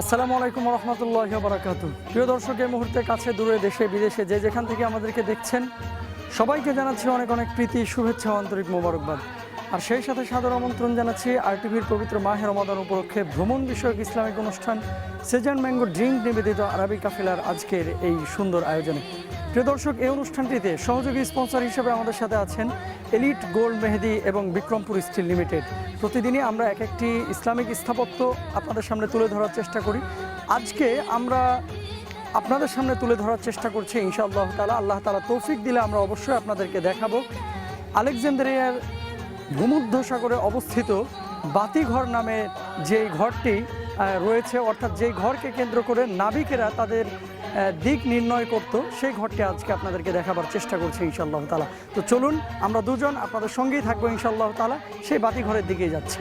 আসসালামু আলাইকুম রহমতুল্লাহ বারাকাতু প্রিয় দর্শক, এই মুহূর্তে কাছে, দূরে, দেশে, বিদেশে যে যেখান থেকে আমাদেরকে দেখছেন, সবাইকে জানাচ্ছি অনেক অনেক প্রীতি, শুভেচ্ছা আন্তরিক মোবারকবাদ। আর সেই সাথে সাদর আমন্ত্রণ জানাচ্ছি আর টিভির পবিত্র মাহে রমাদান উপলক্ষে ভ্রমণ বিষয়ক ইসলামিক অনুষ্ঠান, সেজান ম্যাঙ্গো ড্রিঙ্ক নিবেদিত আরবি কাফিলার আজকের এই সুন্দর আয়োজনে। প্রিয় দর্শক, এই অনুষ্ঠানটিতে সহযোগী স্পন্সর হিসেবে আমাদের সাথে আছেন এলিট গোল্ড মেহেদি এবং বিক্রমপুর স্টিল লিমিটেড। প্রতিদিনই আমরা এক একটি ইসলামিক স্থাপত্য আপনাদের সামনে তুলে ধরার চেষ্টা করি। আজকে আমরা আপনাদের সামনে তুলে ধরার চেষ্টা করছি ইনশাআল্লাহ তালা আল্লাহ তালা তৌফিক দিলে আমরা অবশ্যই আপনাদেরকে দেখাবো। আলেকজান্দ্রিয়ার ভূমধ্য সাগরে অবস্থিত বাতিঘর নামে যে ঘরটি রয়েছে, অর্থাৎ যেই ঘরকে কেন্দ্র করে নাবিকেরা তাদের দিক নির্ণয় করত, সেই ঘরটি আজকে আপনাদেরকে দেখাবার চেষ্টা করছে ইনশাআল্লাহ তালা তো চলুন, আমরা দুজন আপনাদের সঙ্গেই থাকব ইনশাআল্লাহ তালা সেই বাতি ঘরের দিকেই যাচ্ছি।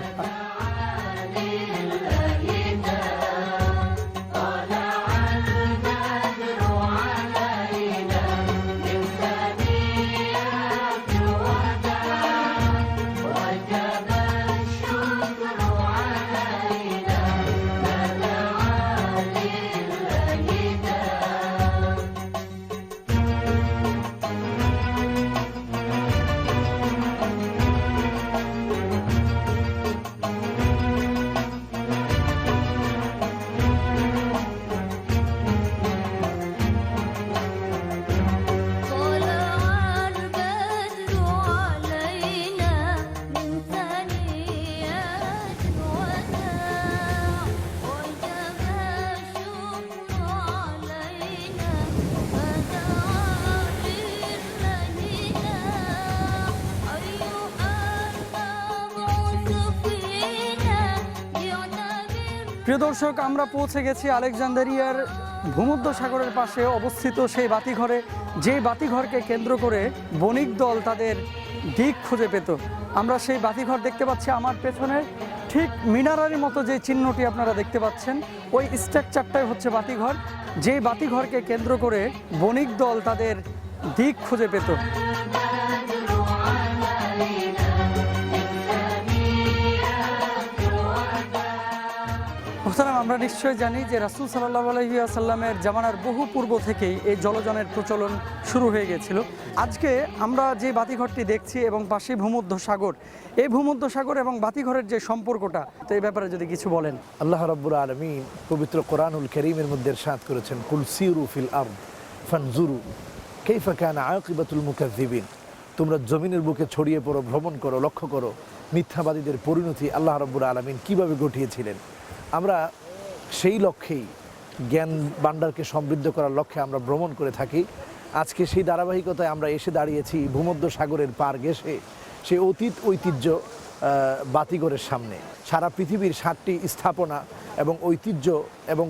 প্রিয় দর্শক, আমরা পৌঁছে গেছি আলেকজান্দারিয়ার ভূমধ্য সাগরের পাশে অবস্থিত সেই বাতিঘরে। যে বাতিঘরকে কেন্দ্র করে বণিক দল তাদের দিক খুঁজে পেত। আমরা সেই বাতিঘর দেখতে পাচ্ছি আমার পেছনে। ঠিক মিনারারি মতো যে চিহ্নটি আপনারা দেখতে পাচ্ছেন, ওই স্ট্রাকচারটাই হচ্ছে বাতিঘর। যে বাতিঘরকে কেন্দ্র করে বণিক দল তাদের দিক খুঁজে পেত। মোহতারাম আমরা নিশ্চয়ই জানি যে রাসুল সাল্লাহ আলহিয়াসাল্লামের জামানার বহু পূর্ব থেকেই এই জলযানের প্রচলন শুরু হয়ে গেছিল। আজকে আমরা যে বাতিঘরটি দেখছি এবং পাশে ভূমধ্য সাগর, এই ভূমধ্য সাগর এবং বাতিঘরের যে সম্পর্কটা, তো এই ব্যাপারে যদি কিছু বলেন। আল্লাহ রাব্বুল আলমিন পবিত্র কোরআনুল করিমের মধ্যে সাত করেছেন, কুল সিরু ফিল আর্দ ফানজুরু কেইফা কানা আকিবাতুল মুকাজ্জিবিন তোমরা জমিনের বুকে ছড়িয়ে পড়ো, ভ্রমণ করো, লক্ষ্য করো, মিথ্যাবাদীদের পরিণতি আল্লাহ রাব্বুল আলমিন কীভাবে ঘটিয়েছিলেন? আমরা সেই লক্ষ্যেই জ্ঞান ভাণ্ডারকে সমৃদ্ধ করার লক্ষ্যে আমরা ভ্রমণ করে থাকি। আজকে সেই ধারাবাহিকতায় আমরা এসে দাঁড়িয়েছি ভূমধ্য সাগরের পার ঘেসে সেই অতীত ঐতিহ্য বাতিঘরের সামনে। সারা পৃথিবীর সাতটি স্থাপনা এবং ঐতিহ্য এবং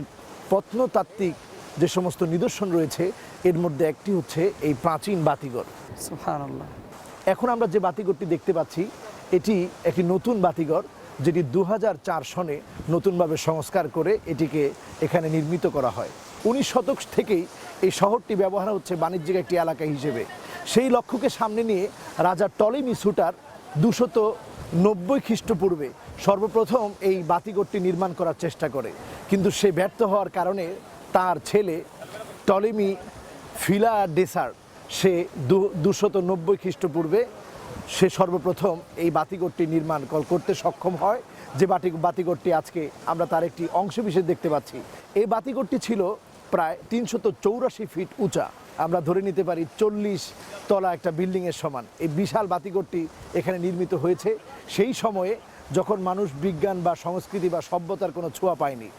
প্রত্নতাত্ত্বিক যে সমস্ত নিদর্শন রয়েছে এর মধ্যে একটি হচ্ছে এই প্রাচীন আল্লাহ এখন আমরা যে বাতিঘরটি দেখতে পাচ্ছি এটি একটি নতুন বাতিঘর। যেটি দু হাজার চার সনে নতুনভাবে সংস্কার করে এটিকে এখানে নির্মিত করা হয়। উনিশ শতক থেকেই এই শহরটি ব্যবহার হচ্ছে বাণিজ্যিক একটি এলাকা হিসেবে। সেই লক্ষ্যকে সামনে নিয়ে রাজা টলেমি সুটার দুশত নব্বই খ্রিস্টপূর্বে সর্বপ্রথম এই বাতিঘরটি নির্মাণ করার চেষ্টা করে। কিন্তু সে ব্যর্থ হওয়ার কারণে তার ছেলে টলেমি ফিলা ডেসার সে দু- দুশত নব্বই খ্রিস্টপূর্বে সে সর্বপ্রথম এই বাতিঘরটি নির্মাণ কর- করতে সক্ষম হয়। যে বাতি বাতিঘরটি আজকে আমরা তার একটি অংশবিশেষ দেখতে পাচ্ছি। এই বাতিঘরটি ছিল প্রায় তিনশত চৌরাশি ফিট উঁচা। আমরা ধরে নিতে পারি চল্লিশ তলা একটা বিল্ডিংয়ের সমান। এই বিশাল বাতিঘরটি এখানে নির্মিত হয়েছে। সেই সময়ে যখন মানুষ বিজ্ঞান বা সংস্কৃতি বা সভ্যতার কোনো ছোঁয়া পায়নি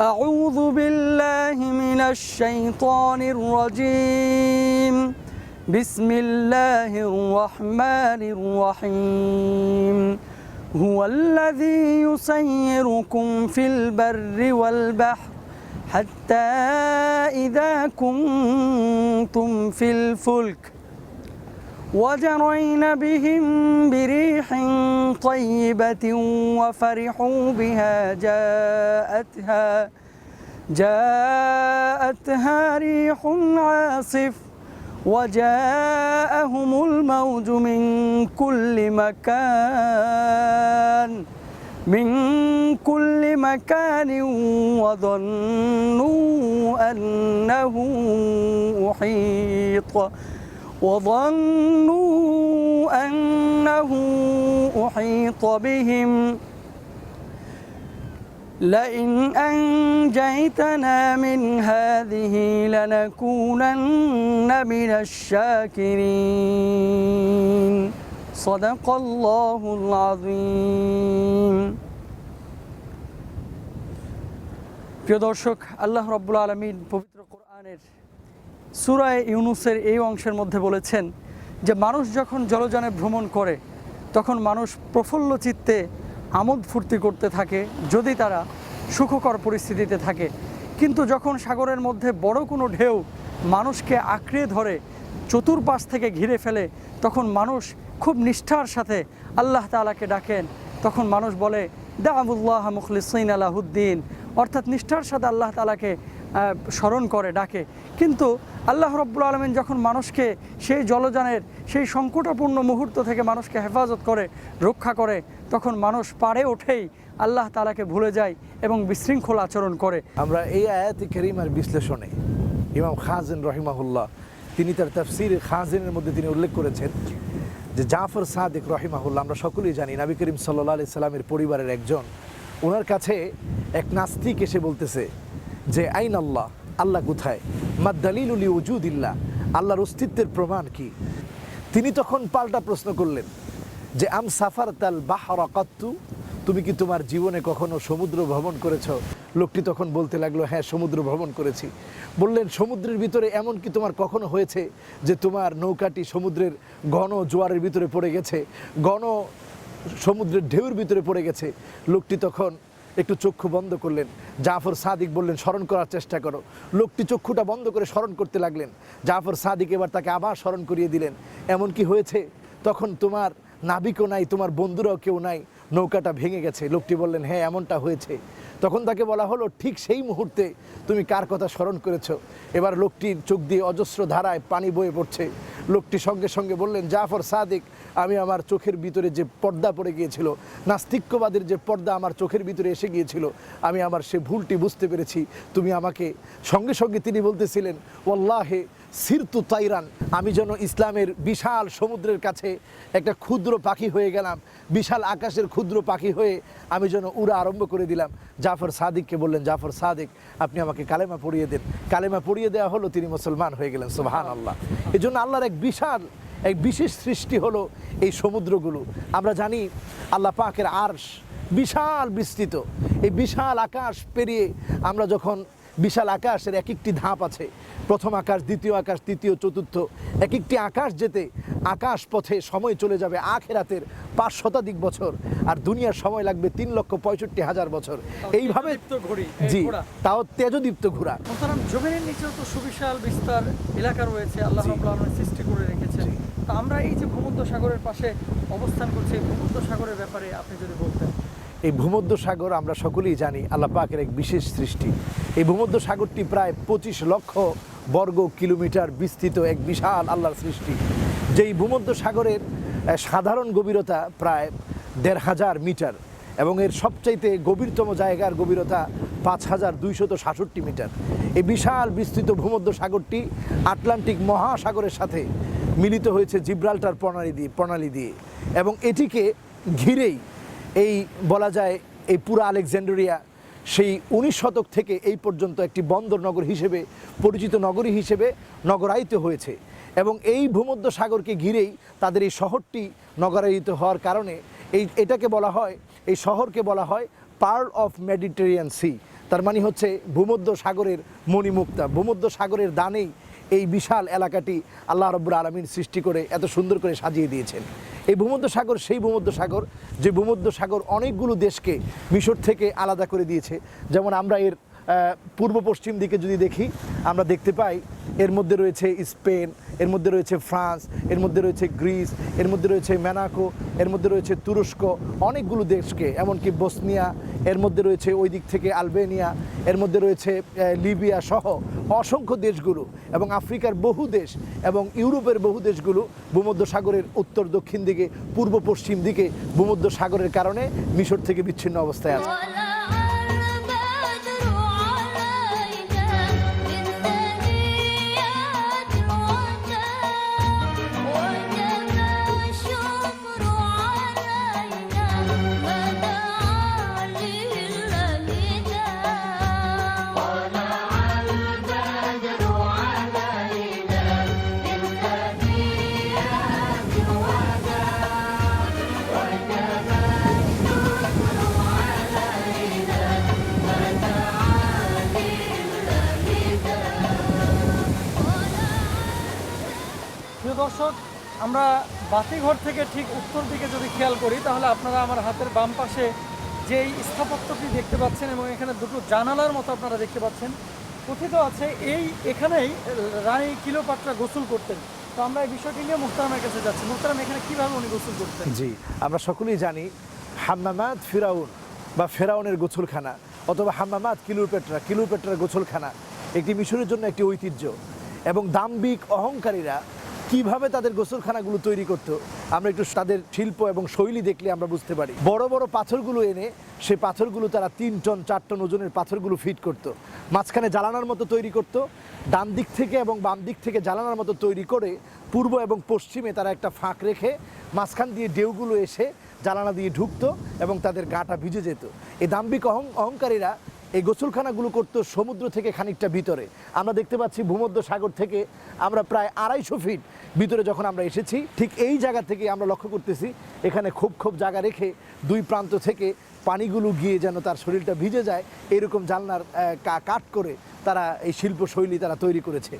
أعوذ بالله من الشيطان الرجيم. بسم الله الرحمن الرحيم. هو الذي يسيركم في البر والبحر حتى إذا كنتم في الفلك وجرين بهم بريح طيبة وفرحوا بها جاءتها جاءتها ريح عاصف وجاءهم الموج من كل مكان من كل مكان وظنوا أنه أحيط. وظنوا أنه أحيط بهم لئن أنجيتنا من هذه لنكونن من الشاكرين صدق الله العظيم প্রিয় দর্শক আল্লাহ রব্বুল আলমিন পবিত্র কোরআনের সুরায় ইউনুসের এই অংশের মধ্যে বলেছেন যে মানুষ যখন জলযানে ভ্রমণ করে, তখন মানুষ প্রফুল্ল চিত্তে আমোদ ফুর্তি করতে থাকে, যদি তারা সুখকর পরিস্থিতিতে থাকে। কিন্তু যখন সাগরের মধ্যে বড় কোনো ঢেউ মানুষকে আঁকড়ে ধরে, চতুর্পাশ থেকে ঘিরে ফেলে, তখন মানুষ খুব নিষ্ঠার সাথে আল্লাহ তালাকে ডাকেন। তখন মানুষ বলে দাবুল্লাহ মুখলিসিন আলাহুদ্দিন। অর্থাৎ নিষ্ঠার সাথে আল্লাহ তালাকে স্মরণ করে, ডাকে। কিন্তু আল্লাহ রব্বুল আলমিন যখন মানুষকে সেই জলযানের, সেই সংকটাপূর্ণ মুহূর্ত থেকে মানুষকে হেফাজত করে, রক্ষা করে, তখন মানুষ পারে ওঠেই আল্লাহ তালাকে ভুলে যায় এবং বিশৃঙ্খল আচরণ করে। আমরা এই আয়াত করিমার বিশ্লেষণে ইমাম খাজিন রহিমাহুল্লাহ, তিনি তার তাফসির খাজিনের মধ্যে তিনি উল্লেখ করেছেন যে জাফর সাদিক রহিমাহুল্লাহ, আমরা সকলেই জানি নাবি করিম সাল্লা আলি সাল্লামের পরিবারের একজন ওনার কাছে এক নাস্তিক এসে বলতেছে যে আইন আল্লাহ আল্লাহ কোথায়? মাদ্দালিল উলি উজুদিল্লাহ, আল্লাহর অস্তিত্বের প্রমাণ কি? তিনি তখন পাল্টা প্রশ্ন করলেন যে, আম সাফার তাল বাহরাকাত্তু তুমি কি তোমার জীবনে কখনো সমুদ্র ভ্রমণ করেছ? লোকটি তখন বলতে লাগল হ্যাঁ সমুদ্র ভ্রমণ করেছি। বললেন, সমুদ্রের ভিতরে এমন কি তোমার কখনো হয়েছে যে, তোমার নৌকাটি সমুদ্রের ঘন জোয়ারের ভিতরে পড়ে গেছে, ঘন সমুদ্রের ঢেউর ভিতরে পড়ে গেছে? লোকটি তখন একটু চক্ষু বন্ধ করলেন। জাফর সাদিক বললেন, স্মরণ করার চেষ্টা করো। লোকটি চক্ষুটা বন্ধ করে স্মরণ করতে লাগলেন। জাফর সাদিক এবার তাকে আবার স্মরণ করিয়ে দিলেন। এমন কি হয়েছে? তখন তোমার নাবিকও নাই, তোমার বন্ধুরাও কেউ নাই, নৌকাটা ভেঙে গেছে। লোকটি বললেন হ্যাঁ এমনটা হয়েছে। তখন তাকে বলা হলো, ঠিক সেই মুহূর্তে তুমি কার কথা স্মরণ করেছ? এবার লোকটির চোখ দিয়ে অজস্র ধারায় পানি বয়ে পড়ছে। লোকটি সঙ্গে সঙ্গে বললেন, জাফর সাদিক, আমি আমার চোখের ভিতরে যে পর্দা পড়ে গিয়েছিল নাস্তিক্যবাদের যে পর্দা আমার চোখের ভিতরে এসে গিয়েছিল, আমি আমার সে ভুলটি বুঝতে পেরেছি। তুমি আমাকে সঙ্গে সঙ্গে তিনি বলতেছিলেন ওল্লাহে সিরতু তাইরান। আমি যেন ইসলামের বিশাল সমুদ্রের কাছে একটা ক্ষুদ্র পাখি হয়ে গেলাম, বিশাল আকাশের ক্ষুদ্র পাখি হয়ে আমি যেন উড়া আরম্ভ করে দিলাম। জাফর সাদিককে বললেন, জাফর সাদিক, আপনি আমাকে কালেমা পড়িয়ে দেন। কালেমা পড়িয়ে দেওয়া হলো, তিনি মুসলমান হয়ে গেলেন সুবহান আল্লাহ এই জন্য আল্লাহর এক বিশাল, এক বিশেষ সৃষ্টি হলো এই সমুদ্রগুলো। আমরা জানি আল্লাহ পাকের আর্শ বিশাল বিস্তৃত। এই বিশাল আকাশ পেরিয়ে আমরা যখন বিশাল আকাশের এক একটি ধাপ আছে। প্রথম আকাশ দ্বিতীয় আকাশ তৃতীয় চতুর্থ। এক একটি আকাশ যেতে আকাশ পথে সময় চলে যাবে আখেরাতের পাঁচ শতাধিক বছর। আর দুনিয়ার সময় লাগবে তিন লক্ষ পঁয়ষট্টি হাজার বছর। এইভাবে জি। তাও তেজদীপ্ত মোহতারাম জমিনের নিচেও তো সুবিশাল বিস্তার এলাকা রয়েছে আল্লাহ। সৃষ্টি করে রেখেছেন। তো আমরা এই যে ভূমধ্য সাগরের পাশে অবস্থান করছি ভূমধ্য সাগরের ব্যাপারে আপনি যদি বলতেন। এই ভূমধ্য সাগর আমরা সকলেই জানি আল্লাহ পাকের এক বিশেষ সৃষ্টি। এই ভূমধ্য সাগরটি প্রায় পঁচিশ লক্ষ বর্গ কিলোমিটার বিস্তৃত এক বিশাল আল্লাহর সৃষ্টি। যেই ভূমধ্য সাগরের সাধারণ গভীরতা প্রায় দেড় হাজার মিটার এবং এর সবচাইতে গভীরতম জায়গার গভীরতা পাঁচ হাজার দুইশত সাতষট্টি মিটার। এই বিশাল বিস্তৃত ভূমধ্য সাগরটি আটলান্টিক মহাসাগরের সাথে মিলিত হয়েছে জিব্রাল্টার প্রণালী দিয়ে প্রণালী দিয়ে এবং এটিকে ঘিরেই এই বলা যায় এই পুরো আলেকজান্ডারিয়া সেই উনিশ শতক থেকে এই পর্যন্ত একটি বন্দর নগর হিসেবে, পরিচিত নগরী হিসেবে নগরায়িত হয়েছে। এবং এই ভূমধ্য সাগরকে ঘিরেই তাদের এই শহরটি নগরায়িত হওয়ার কারণে এই, এটাকে বলা হয়, এই শহরকে বলা হয় পার্ল অফ মেডিটেরিয়ান সি। তার মানে হচ্ছে ভূমধ্য সাগরের মণিমুক্তা। ভূমধ্য সাগরের দানেই এই বিশাল এলাকাটি আল্লাহ রব্বুর আলমীর সৃষ্টি করে, এত সুন্দর করে সাজিয়ে দিয়েছেন। এই ভূমধ্য সাগর, সেই ভূমধ্য সাগর, যে ভূমধ্য সাগর অনেকগুলো দেশকে মিশর থেকে আলাদা করে দিয়েছে। যেমন আমরা এর পূর্ব পশ্চিম দিকে যদি দেখি, আমরা দেখতে পাই এর মধ্যে রয়েছে স্পেন, এর মধ্যে রয়েছে ফ্রান্স, এর মধ্যে রয়েছে গ্রিস, এর মধ্যে রয়েছে ম্যানাকো এর মধ্যে রয়েছে তুরস্ক, অনেকগুলো দেশকে, এমনকি বসনিয়া, এর মধ্যে রয়েছে ওই দিক থেকে আলবেনিয়া, এর মধ্যে রয়েছে লিবিয়া সহ অসংখ্য দেশগুলো এবং আফ্রিকার বহু দেশ এবং ইউরোপের বহু দেশগুলো ভূমধ্য সাগরের উত্তর দক্ষিণ দিকে, পূর্ব পশ্চিম দিকে ভূমধ্য সাগরের কারণে মিশর থেকে বিচ্ছিন্ন অবস্থায় আছে। দর্শক, আমরা বাতিঘর থেকে ঠিক উত্তর দিকে যদি খেয়াল করি, তাহলে আপনারা আমার হাতের বাম পাশে যেই স্থাপত্যটি দেখতে পাচ্ছেন এবং এখানে দুটো জানালার মতো আপনারা দেখতে পাচ্ছেন। কথিত আছে, এই এখানেই রানী কিলোপাট্রা গোসল করতেন। তো আমরা এই বিষয়টি নিয়ে মুহতারামের কাছে যাচ্ছি। মুক্তারাম এখানে কীভাবে উনি গোসল করতেন? জি, আমরা সকলেই জানি হাম্মামাত ফিরাউন বা ফেরাউনের গোছলখানা অথবা হাম্মামাত কিলুপেট্রা কিলুপেট্রার গোছলখানা একটি মিশরের জন্য একটি ঐতিহ্য। এবং দাম্বিক অহংকারীরা কীভাবে তাদের গোসলখানাগুলো তৈরি করতো, আমরা একটু তাদের শিল্প এবং শৈলী দেখলে আমরা বুঝতে পারি। বড় বড় পাথরগুলো এনে সে পাথরগুলো তারা তিন টন, চার টন ওজনের পাথরগুলো ফিট করতো। মাঝখানে জ্বালানার মতো তৈরি করতো, ডান দিক থেকে এবং বাম দিক থেকে জ্বালানার মতো তৈরি করে পূর্ব এবং পশ্চিমে তারা একটা ফাঁক রেখে মাঝখান দিয়ে ঢেউগুলো এসে জ্বালানা দিয়ে ঢুকতো এবং তাদের গাটা ভিজে যেত। এই দাম্বিক অহং অহংকারীরা এই গোসলখানাগুলো করতো সমুদ্র থেকে খানিকটা ভিতরে। আমরা দেখতে পাচ্ছি ভূমধ্য সাগর থেকে আমরা প্রায় আড়াইশো ফিট ভিতরে যখন আমরা এসেছি, ঠিক এই জায়গা থেকে আমরা লক্ষ্য করতেছি, এখানে খুব খুব জায়গা রেখে দুই প্রান্ত থেকে পানিগুলো গিয়ে যেন তার শরীরটা ভিজে যায়, এরকম কা- কাট করে তারা এই শিল্পশৈলী তারা তৈরি করেছে।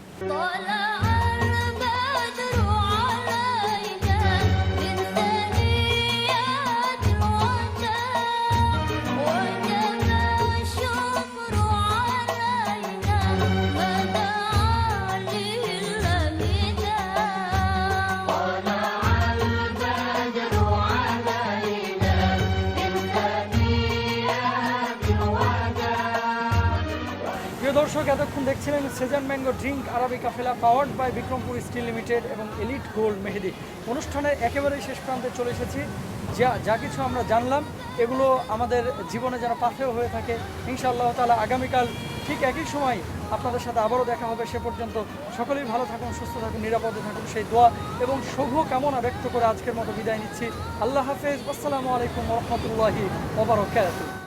দর্শক, এতক্ষণ দেখছিলেন সেজান ম্যাঙ্গো ড্রিঙ্ক আরবি কাফেলা powered by Bikrampur steel limited এবং এলিট গোল্ড মেহেদি। অনুষ্ঠানের একেবারেই শেষ প্রান্তে চলে এসেছি। যা যা কিছু আমরা জানলাম, এগুলো আমাদের জীবনে যেন পাথেয় হয়ে থাকে, ইনশাআল্লাহ তালা আগামীকাল ঠিক একই সময় আপনাদের সাথে আবারও দেখা হবে সে পর্যন্ত। সকলেই ভালো থাকুন, সুস্থ থাকুন, নিরাপদে থাকুন, সেই দোয়া এবং শুভ কামনা ব্যক্ত করে আজকের মতো বিদায় নিচ্ছি। আল্লাহ হাফেজ। আসসালামু আলাইকুম রহমতুল্লাহি ওবরাকাতুহু